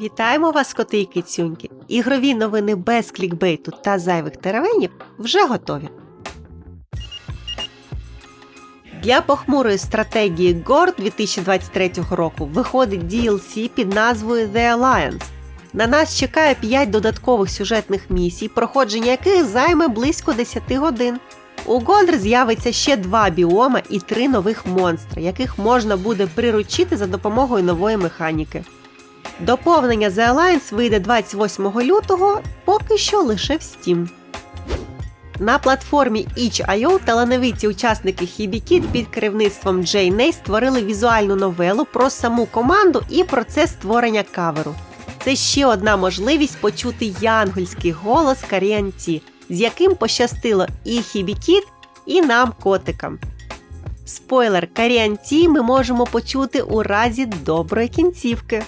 Вітаємо вас, коти і кицюньки! Ігрові новини без клікбейту та зайвих теревенів вже готові. Для похмурої стратегії GOR 2023 року виходить DLC під назвою The Alliance. На нас чекає 5 додаткових сюжетних місій, проходження яких займе близько 10 годин. У Гондр з'явиться ще два біома і три нових монстри, яких можна буде приручити за допомогою нової механіки. Доповнення The Alliance вийде 28 лютого, поки що лише в Steam. На платформі itch.io талановиті учасники Hibikid під керівництвом Джей Ней створили візуальну новелу про саму команду і процес створення каверу. Це ще одна можливість почути янгольський голос Каріанті, з яким пощастило і Хібікіт, і нам котикам. Спойлер, Каріанті ми можемо почути у разі доброї кінцівки.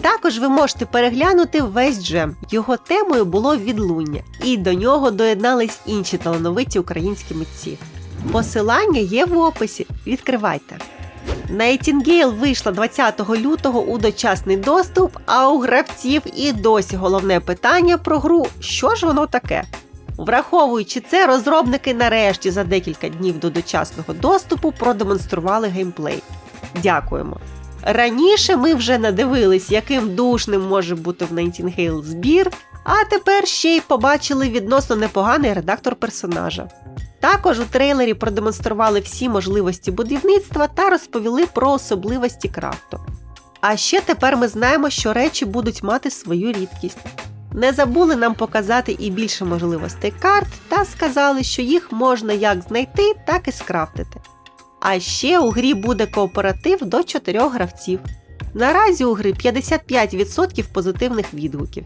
Також ви можете переглянути весь джем. Його темою було відлуння, і до нього доєднались інші талановиті українські митці. Посилання є в описі. Відкривайте. Найтінгейл вийшла 20 лютого у дочасний доступ, а у гравців і досі головне питання про гру що ж воно таке. Враховуючи це, розробники нарешті за декілька днів до дочасного доступу продемонстрували геймплей. Дякуємо. Раніше ми вже надивились, яким душним може бути в Nightingale збір, а тепер ще й побачили відносно непоганий редактор персонажа. Також у трейлері продемонстрували всі можливості будівництва та розповіли про особливості крафту. А ще тепер ми знаємо, що речі будуть мати свою рідкість. Не забули нам показати і більше можливостей карт та сказали, що їх можна як знайти, так і скрафтити. А ще у грі буде кооператив до 4 гравців. Наразі у гри 55% позитивних відгуків.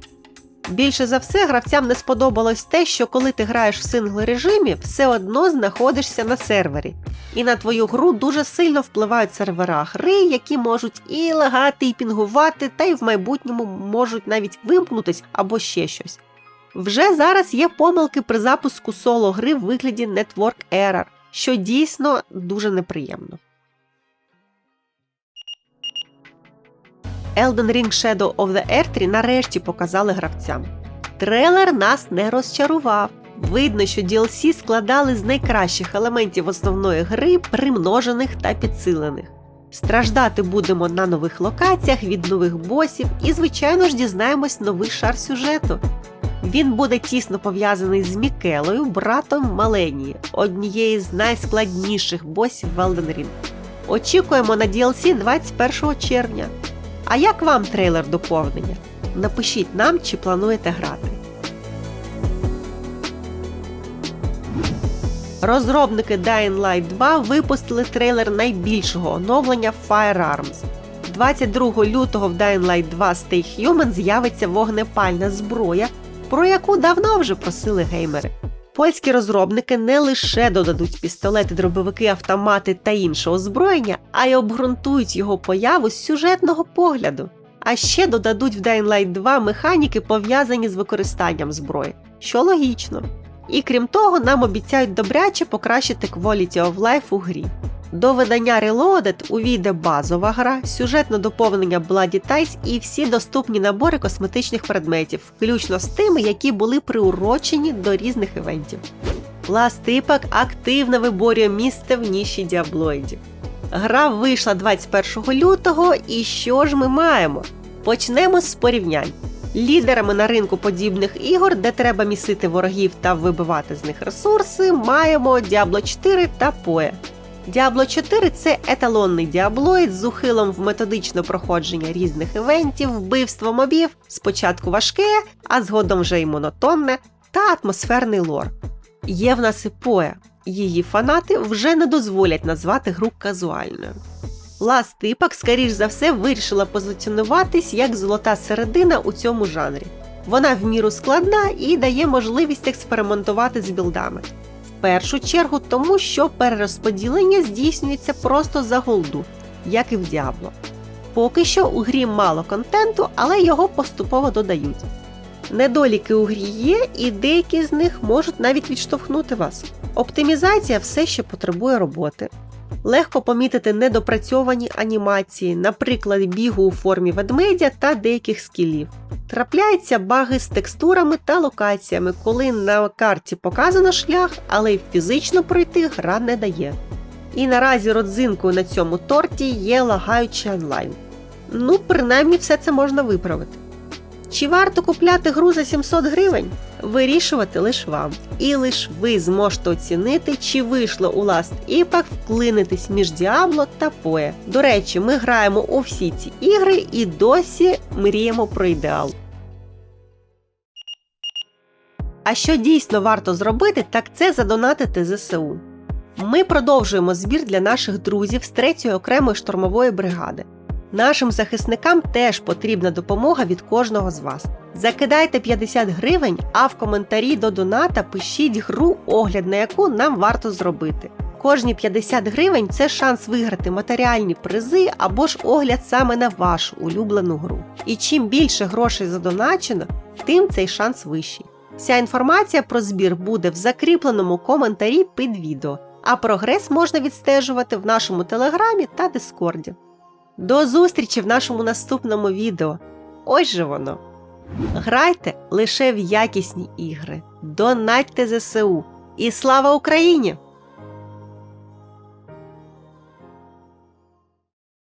Більше за все, гравцям не сподобалось те, що коли ти граєш в сингл режимі, все одно знаходишся на сервері, і на твою гру дуже сильно впливають сервера гри, які можуть і лагати, і пінгувати, та й в майбутньому можуть навіть вимкнутись або ще щось. Вже зараз є помилки при запуску соло гри в вигляді Network Error, що дійсно дуже неприємно. Elden Ring Shadow of the Erdtree нарешті показали гравцям. Трейлер нас не розчарував. Видно, що DLC складали з найкращих елементів основної гри, примножених та підсилених. Страждати будемо на нових локаціях від нових босів і, звичайно ж, дізнаємось новий шар сюжету. Він буде тісно пов'язаний з Мікелою, братом Маленії, однієї з найскладніших босів в Elden Ring. Очікуємо на DLC 21 червня. А як вам трейлер доповнення? Напишіть нам, чи плануєте грати. Розробники Dying Light 2 випустили трейлер найбільшого оновлення Firearms. 22 лютого в Dying Light 2 Stay Human з'явиться вогнепальна зброя, про яку давно вже просили геймери. Польські розробники не лише додадуть пістолети, дробовики, автомати та інше озброєння, а й обґрунтують його появу з сюжетного погляду. А ще додадуть в Dying Light 2 механіки, пов'язані з використанням зброї, що логічно. І крім того, нам обіцяють добряче покращити Quality of Life у грі. До видання Reloaded увійде базова гра, сюжетне доповнення Bloody Ties і всі доступні набори косметичних предметів, включно з тими, які були приурочені до різних івентів. Ластипак активно виборює місце в ніші діаблоїдів. Гра вийшла 21 лютого, і що ж ми маємо? Почнемо з порівнянь. Лідерами на ринку подібних ігор, де треба місити ворогів та вибивати з них ресурси, маємо Diablo 4 та PoE. Diablo 4 це еталонний діаблоїд з ухилом в методичне проходження різних івентів, вбивство мобів, спочатку важке, а згодом вже й монотонне, та атмосферний лор. Є в нас і PoE. Її фанати вже не дозволять назвати гру казуальною. Last Epoch, скоріш за все, вирішила позиціонуватись як золота середина у цьому жанрі. Вона в міру складна і дає можливість експериментувати з білдами. Першу чергу тому, що перерозподілення здійснюється просто за голду, як і в Діабло. Поки що у грі мало контенту, але його поступово додають. Недоліки у грі є, і деякі з них можуть навіть відштовхнути вас. Оптимізація все ще потребує роботи. Легко помітити недопрацьовані анімації, наприклад, бігу у формі ведмедя та деяких скілів. Трапляються баги з текстурами та локаціями, коли на карті показано шлях, але й фізично пройти гра не дає. І наразі родзинкою на цьому торті є лагаючий онлайн. Ну, принаймні, все це можна виправити. Чи варто купляти гру за 700 гривень? Вирішувати лише вам. І лише ви зможете оцінити, чи вийшло у Last Epoch вклинитись між Діабло та Поє. До речі, ми граємо у всі ці ігри і досі мріємо про ідеал. А що дійсно варто зробити, так це задонатити ЗСУ. Ми продовжуємо збір для наших друзів з 3-ї окремої штурмової бригади. Нашим захисникам теж потрібна допомога від кожного з вас. Закидайте 50 гривень, а в коментарі до доната пишіть гру, огляд на яку нам варто зробити. Кожні 50 гривень це шанс виграти матеріальні призи або ж огляд саме на вашу улюблену гру. І чим більше грошей задоначено, тим цей шанс вищий. Вся інформація про збір буде в закріпленому коментарі під відео, а прогрес можна відстежувати в нашому телеграмі та дискорді. До зустрічі в нашому наступному відео. Ось же воно. Грайте лише в якісні ігри, донатьте ЗСУ і слава Україні!